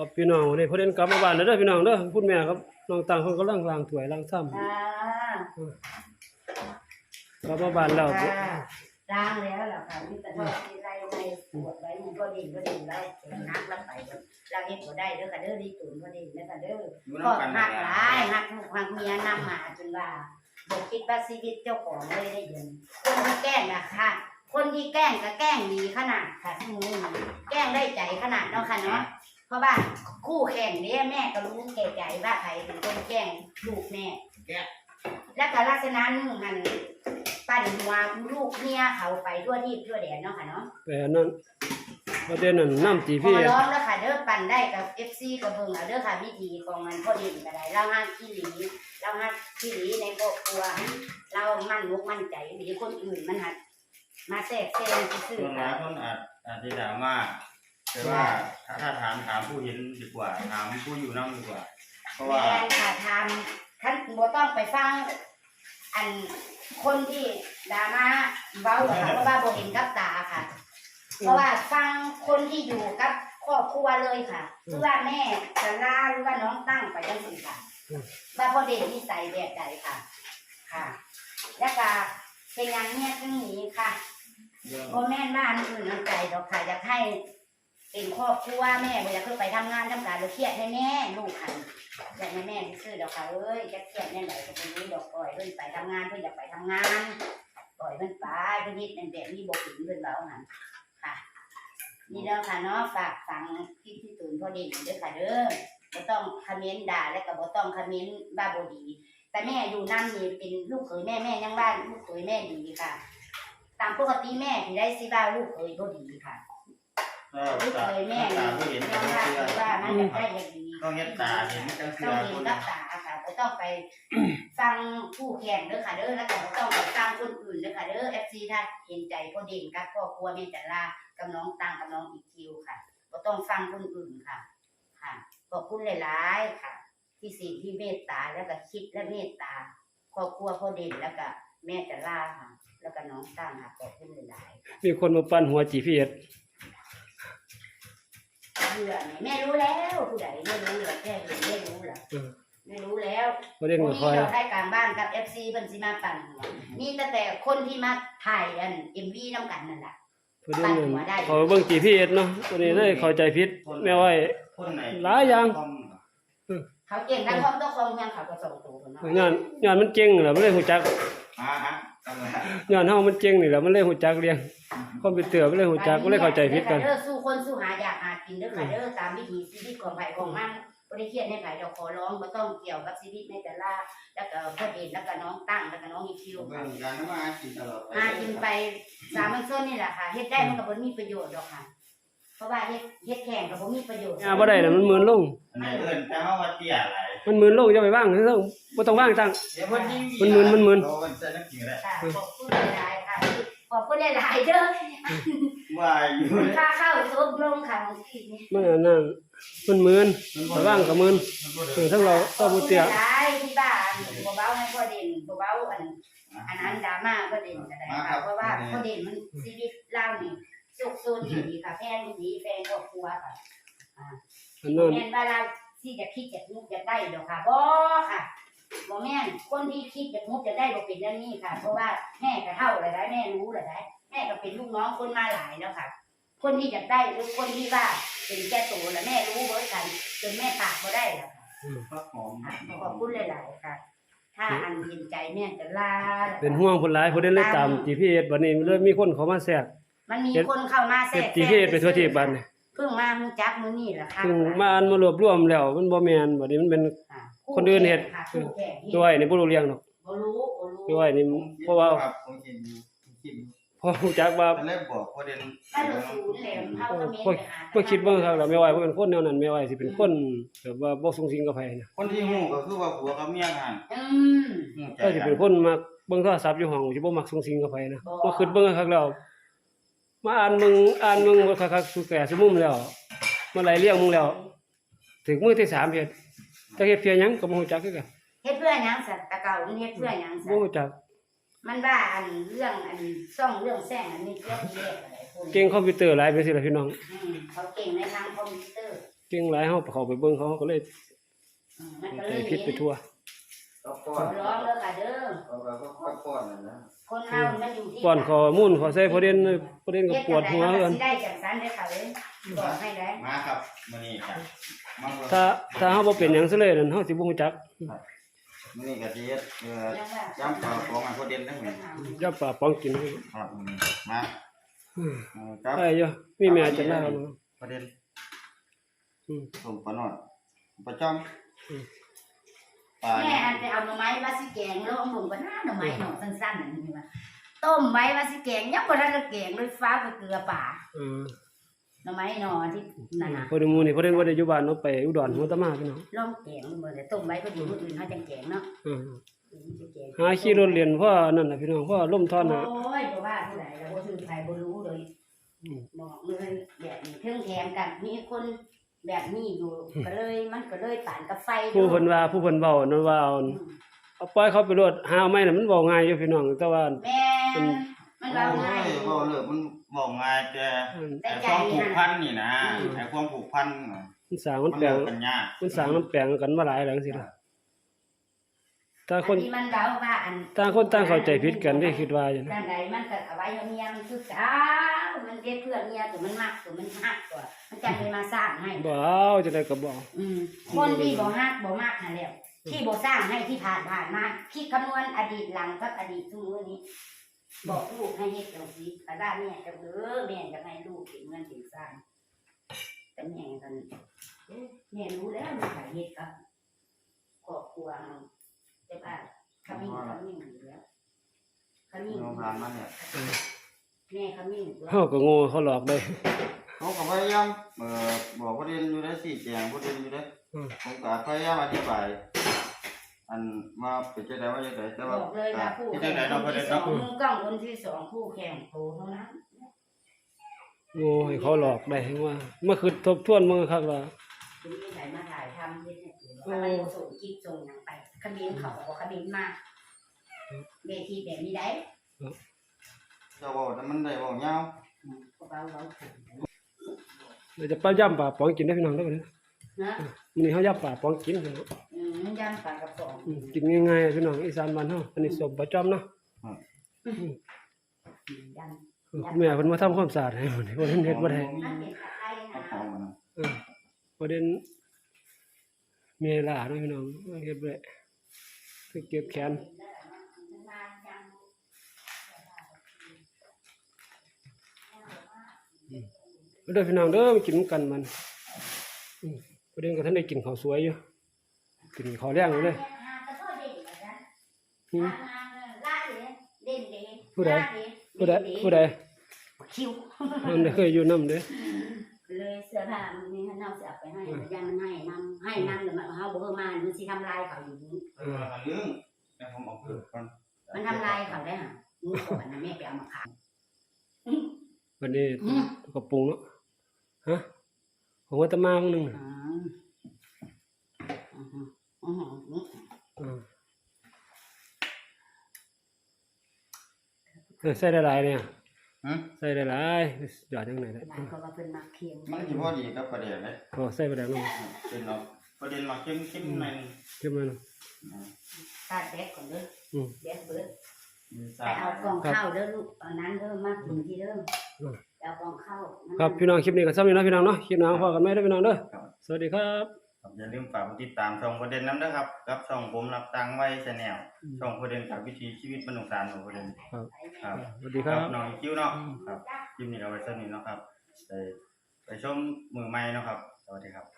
ครับพี่น้องวันนี้พอเดินกลับมาบ้านแล้วเด้อพี่น้องเด้อคุณแม่ครับน้องตังเพิ่นกำลังล้างถ้วยล้างซ้ำอ่ากลับมาบ้านแล้วค่ะล้างแล้วเหรอค่ะมีแต่ทอดที่ไรไรปวดไว้มันก็ดิ่งก็ดิ่งแล้วเป็นนักแล้วไปเราเฮ็ดบ่ได้เด้อค่ะเด้อดีตุนก็ดิ่งเด้อค่ะเด้อ อยู่ก็น้ำกันหันะกหลายหักลูกหักเมียนำมาจนว่าบ่คิดว่าชีวิตเจ้าของเลยได้เดือนคนที่แกล้งอะค่ะ คนที่แกล้งก็แกล้งดีขนาดค่ะที่มือนี้แกล้งได้ใจขนาดเนาะค่ะเนาะ เพราะว่าคู่แข่งเนี่ยแม่ก็รู้แก่ใจว่าใครเป็นคนแกล้งลูกแม่แล้วก็ลักษณะนึงหันปั่นหัวลูกเมียเขาไปทั่วที่ทั่วแดนเนาะค่ะเนาะแต่อันนั้นประเด็นนั้นน้ำตีขอพี่ร้องแล้วค่ะเด้อปั่นได้กับ FC กับเบิ่งเอาเด้อค่ะวิธีของมันพอดีก็ได้เราฮักที่หลีเราฮักที่หลีในครอบครัว เรามั่นมุกมั่นใจดีคนอื่นมันหัดมาแทรกแซงซื่อส่วนๆหลาค่ะยคนอาจอาจจะด่าว่า แต่ว่าถ้าถ้าถามถามผู้เห็นดีกว่า ถามผู้อยู่นั่งดีกว่า เพราะว่า แม่นค่ะทำท่านบ่ต้องไปฟัง อันคนที่ด่ามาเว้าหรอกค่ะเพราะว่าบ่เห็นกับตาค่ะ เพราะว่าฟังคนที่อยู่กับครอบครัวเลยค่ะคือว่าแม่จะลาหรือว่าน้องตั้งไปจังซี่ค่ะว่าพ่อเด็กนิสัยแบบใดค่ะ ค่ะ แล้วก็เป็นอย่างเนี้ยซึ่งนี้ค่ะเรื่องโมแม่นบ้านอื่นน้ำใจดอกค่ะอยากให้ เป็นครอบครัวแม่เวลาขึ้นไปทำงานทำการเราเครียดแม่ๆลูกค่ะอยากแม่ซื้อดอกค่ะเอ้ยจะเครียดแน่ไหนก็เป็นนี้ดอกปล่อยเพิ่นไปทำงานเพิ่นอยากไปทำงาน ปล่อยเพิ่นไปเพิ่นนิดนั่นแบบนี้บอกถึงเพิ่นเบาหันค่ะ นี่เด้อค่ะเนาะฝากฟังพี่ที่ตื่นพอดีเด้อค่ะเด้อบ่ต้องคอมเมนต์ด่าแล้วก็บ่ต้องคอมเมนต์บ้าบ่ดี แต่แม่อยู่นั่นนี่เป็นลูกเขยแม่แม่ยังว่าลูกเขยแม่ดีค่ะ ตามปกติแม่ที่ได้สิว่าลูกเขยบ่ดีค่ะ ถ้าลูกตาเขยแม่เห็นก็ไม่เชื่อว่ามันจะได้อย่างดีต้องเห็นตาเห็นจังเชื่ต้อองเห็นคนกับตาค่ะบ่ต้องไปฟังผู้แข่งเด้อค่ะเด้อแล้วก็บ่ต้องไปฟังคนอื่นเด้อค่ะเด้อ FC ถ้านเห็นใจพ่อเด่นกับครอครัวแม่จันลากับน้องตังกับน้องอีคิวค่ะบ่ต้องฟังคนอื่นค่ะ ค่ะขอบคุณหลายๆค่ะ ที่สิ่งที่เมตตาแล้วก็คิดและเมตตาครอบครัวพ่อเด่นแล้วก็แม่จันลาค่ะ แล้วก็น้องตังค่ะขอบคุณหลายๆมีคนมาปั้นหัว GPS เบื่อเนี่ยแม่รู้แล้วผู้ใดไม่รู้หรอกแค่เห็นไม่รู้หรอกเออ ไม่รู้แล้วประเด็นพก็วกคอยนี้เราได้การบ้านกับเอฟซีเพิ่นสิมาปั่นหัวมีแต่แต่คนที่มาถ่ายอันเอ็มวีน้ำกันนั่นแหละ ประเด็นนั้นเขาเบิ่ง GPS เนาะตัวนี้เลยเข้าใจผิดแม่ว่าคนไหนหลายอย่าง ต้องเขาเก่งทั้งห้องตัวคองยังเขาก็ส่งตัวคนเนาะย้อนย้อนมันเก่งแหละมันเลยฮู้จักอ่าฮะเอาละย้อนเฮามันเก่งนี่แหละมันเลยฮู้จักเรียงคอมพิวเตอร์มันเลยฮู้จักมันเลยเข้าใจผิดกันเด้อสู้คนสู้หาอยากหา กินเด้อค่ะเด้อตามวิถีชีวิตของไผของมันบ่ได้เครียดให้ไผดอกขอร้องบ่ต้องเกี่ยวกับชีวิตในแต่ละแล้วก็พ่อเด่นแล้วก็น้องตั้งแล้วก็น้องอีคิวเรื่ค่ะองการทำมาหากินตลอดไปหากินไปสามัญชนนี่แหละค่ะเฮ็ดได้มันก็บ่มีประโยชน์ดอกค่ะ เพราะว่าเฮ็ดเฮ็ดแข่งก็บ่มีประโยชน์อ่าบ่ได้น่ะมันหมื่นลงอันไหนเอิ้นแต่เฮาว่าเตี้ยหลายมันหมื่นลงจะไปว่างเรื่องบ่ต้องว่างตั้งเดี๋ยวเพิ่นยิ่งมันมึนมันมึนโอ้มันจะนักกินแหละค่ะขอบคุณหลายๆค่ะ ขอบคุณหลายๆเด้อว่าอยู่ค่าเข้าตกลงค่ะบางทีนี่มันอันนั้นมันหมื่นแต่ว่างก็หมื่นเออทั้งเราก็บ่เตี้ยขอบคุณหลายๆที่บ้านบ่เว้าให้พ่อเด่นบ่เว้าอันอันนั้นดราม่าพ่อเด่นก็ได้ค่ะเพราะว่าพ่อเด่นมันชีวิตเรานี่สุขสุนดีค่ะแฟนดีแฟนครอบครัวค่ะอันนั้น แม่นว่าเราที่จะคิดจะมุกจะได้ดอกค่ะบ่ค่ะ บ่แม่นคนที่คิดจะมุกจะได้บ่เป็นอย่างนี้ค่ะ เพราะว่าแม่ก็เท่าเลยได้แม่รู้เลยได้แม่ก็เป็นลูกน้องคนมาหลายแล้วค่ะ คนที่จะได้หรือคนที่ว่าเป็นแก่ตัวแล้วแม่รู้เบิดกันจนแม่ปากบ่ได้แล้วค่ะพักหอมค่ะขอบคุณหลายๆค่ะ ถ้าอันเห็นใจแม่จะลาเป็นห่วงคนหลายผู้ใดเลยตาม GPS บัดนี้เริ่มมีคนเข้ามาแทรกมันมีคนเข้ามาแทรเฮ็ดก GPS ไปทั่วที่บัดนี้เพิ่งมาฮู้จักมื้อนี้แหละค่ะซึ่งมาอันมารวบรวมแล้ว มันบ่แม่นบัดนี้มันเป็นค่ะ คนอื่นเฮ็ดค่ะคู่แข่งเฮ็ดด้วยนี่บ่รู้เรื่องดอกบ่รู้บ่รู้ด้วยนี่เพราะว่าครับผมเห็นอยู่ผมคิดอยู่พอรู้จักว่าตอนแรกบอกประเด็นถ้าเราศูนย์แหลมเท่าก็มีพวกพวกคิดเบิ่งครับแล้วแม่ว่าเพิ่นเป็นคนแนวนั้นแม่ว่าสิเป็นคนแบบว่าบ่สูงสิงกับไผนะคนที่หูก็คือว่าผัวกับเมียกันอืมหูใจก็สิกัเป็นนคนมักเบิ่งโทรศัพท์อยู่ห้องสิบ่มักสูงสิงกับไผนะบ่คิดเบิ่งคักแล้วมาอ่านมึงอ่านมึงบ่คักๆสุแก่สุมุมแล้วมาไล่เลี้ยงมึงแล้วถึงมื้อที่สามเฮ็ด จักเฮ็ดเพียหยังก็บ่ฮู้จักคือกันเฮ็ดเพื่อหยังสัตว์ตะเก่ามันเฮ็ดเพื่อหยังสับ่ตว์ฮู้จักมันว่าอันเรื่องอันซ่องเรื่องแซงอันนี้เรื่องที่เรียกอะไรคุณเก่งคอมพิวเตอร์หลายไปสิล่ะพี่น้องอืมเขาเก่งในทางคอมพิวเตอร์เก่งหลายเฮาเข้าไปเบิ่งเขาก็เลยอืมมันก็ใจเลยผิดไปทั่ว ก็ป้อขอนร้องเด้อค่ะเด้อ เขาก็ค่อยๆป้อนนั่นนะคนเฮามันอยู่ที่ป้อนข้อมูลขอใส่ประเด็นประเด็นก็ปวดหัวเฮ็เอิ้นดจังได๋มันก็สิได้จังซั่นเด้อค่ะเอ้ยบอกให้ได้มาครับมื้อนี้ครับมาเบิ่งถ้าถ้าเฮาบ่เป็นหยังซะเลยนั่นเฮาสิบ่ฮู้จักมื้อนี้ก็สิเฮ็ดเอ่อยังว่าย้ำปลาของอันโคเด่นทั้งหมดอย่าปลาปองกินครับมื้อนี้มาอืมเอ่อครับได้อยู่มีแม่จังได๋ครับประเด็นอืมผมปลาหน่อยประจอมอืม ปลาแม่อันไปเอาหน่อไม้มาสิแกงลงลงก็น่าหน่อไม้หน่อสั้นๆนั่นนี่ว่าต้มไว้มาสิแกงยังบ่ทันได้แกงด้วยฟ้ากับเกลือป่าเออหน่อไม้หน่อที่นั่นน่ะพอดีหมู่นี่พอดีบ่ได้อยู่บ้านเนาะไปอุดรหัวตะมาพี่น้องลองแกงบ่ได้ต้มไว้ก็ดีมื้ออื่นเฮาจังแกงเนาะเอออืมสิแกงหาขี่รถเรียนพ่อนั่นน่ะพี่น้องพ่อล่มทอนน่ะโอ้ยบ่ว่าผู้ใดแล้วบ่ถือใครบ่รู้เลยอืมบอกเลยแบบนี้เทิงแถมกันมีคน แบบนี้อยู่ก็เลยมันก็เลยปานกับไฟผู้เพิ่นว่าผู้เพิ่นเว้านั่นว่าเอาอืมเอาปล่อยเขาไปรถหาเอาไม้น่ะมันเว้าง่ายอยู่พี่น้องแต่ว่า แม่นมันเราง่ายโอ้ยบ่เลิกมันบอกง่ายแต่อืมแต่ไอ้ใจความผูนี่กนะพันนี่นะอืมไอ้ความผูกพันน่ะมันสร้างมัมันนแปลเลิงกกันยาก มันสร้างมันแปลงกันมาหลายหลังสิล่ะ ถ้าคน อันนี้มันเราว่าอันต่างคนต่างเข้าใจผิดกันเด้คิดว่าอย่างนั้นด้านใดมันก็เอาไว้ให้เมียมันคือสาวมันเด็ดเพื่อนเมียตัวมันมักตัวมันฮักตัวมันจังเลยมาสร้างให้ บ่เอาจะได้ก็บ่เอาอืมคนที่บ่ฮักบ่มักนั่นแหละที่บ่สร้างให้ที่ผ่านผ่านมาคิดคำนวณอดีตหลังกับอดีตทุกมื้อนี้ บอกลูกให้เฮ็ดจังซี่กระด้าแม่จะเด้อแม่จะให้ลูกเห็นเงินเห็นสร้างแต่แม่กันเอ๊ะแม่รู้แล้วมันขายเฮ็ดกับครอบครัวเรา แต่ว่าขมิ้นขมิ้นอยู่แล้วขมิ้นโรงทานมันเนี่ยแม่ขมิ้นอยู่แล้วเฮาก็โง่เขาหลอกได้ เขาก็พยายามเอ่อบอกประเด็นอยู่ได้สี่แจงประเด็นอยู่ได้อืม ผมก็พยายามอธิบายอันว่าเป็นจังไดว่าจังไดแต่บว่าอกเลยว่าผู้ที่แข่จังงไดคเนาะนประเด็ที่นสอเนาะงมือกล้องคนที่สองผู้แข่งโตเท่านั้นโง่ให้เขาหลอกได้ให้ว่าเมื่อคือทบทวนมือคักว่าทีนี้ใครมาถ่ายทำเฮ็ดให้ดูว่ามันบ่ส่งคลิปส่งหยังไป ขมิ้นเขาบอกว่าขมิ้นมากเวทีแบบนี้ได้เจ้าบอกแต่มันได้บอกยาวอืมพวกเราเราเดี๋ยวจะปลาย่ำปลาปองกินได้พี่น้องเด้อบัดนี้นะมื้อนี้เฮาย่ำปลาปองกินพี่น้องอืมยำปลากระป๋องอืมกินง่ายๆพี่น้องอีสานบ้านเฮาอันนี้สมประจอมเนาะอืมยำแม่เพิ่นมาทำความสะอาดให้หมดบ่เห็นเฮ็ดบ่ได้มันเป็นตะไคร้เอานะของมันเออประเด็นเมียหลาเนาะพี่น้องเฮ็ดบ่ได้ คือเก็บแขนเด้อพี่น้องเด้อมากินนำกันมันอืมประเด็นก็ท่านได้กินข้าวสวยอยู่กินข้าวแรงอยู่เลยอืมผู้ใดผู้ใดผู้ใดคิวมันได้เคยอยู่นำเด้อ เลยเสื้อผ้ามันนี่เฮาสิเอาไปให้ยันมันให้นำให้นำแล้วมันเฮาบ่เฮามามันสิทำลายเขาอยู่นี่เอออันนึงเดี๋ยวผมเอาเพิ่มก่อนมันทำลายเขาได้ห่ะมือก่อนนะแม่ไปเอามาขายวันนี้ก็ปรุงเนาะฮะของว่าแตะมามื้อนึงน่ะอืมอืมอืมอืมอ่าเออใส่หลายๆเนี่ย หึใส่หลายๆหยอดจังไหนได้หลานเขาก็เป็นมักเคียงมันสิพอดีกับประเด็นเลยอ๋อใส่ไปแล้วเนาะเป็นเนาะประเด็นมาเข้มเข้มในขึ้นมาเนาะตาแบกก่อนเด้ออืมแบกเบิดมีไปสารเอากล่องข้าวเด้อลูกเอานั้นเด้อมากินที่เด้ออืมไปเอากล่องข้าวนั่นครับพี่น้องคลิปนี้ก็ซ้ำนี่เนาะพี่น้องเนาะคลิปหน้าพอกันไหมเด้อพี่น้องเด้อสวัสดีครับครับ อย่าลืมฝากกดติดตามช่องประเด็นนั้นนะครับกับช่องผมรับตังค์ไว้ชแนลช่องประเด็นจากวิถีชีวิตมนุษย์สารของประเด็นครับครับสวัสดีครับน้องอีคิวเนาะครับคลิปนี้เอาไว้เท่านี้เนาะครับไปไปชมมือใหม่เนาะครับสวัสดีครับ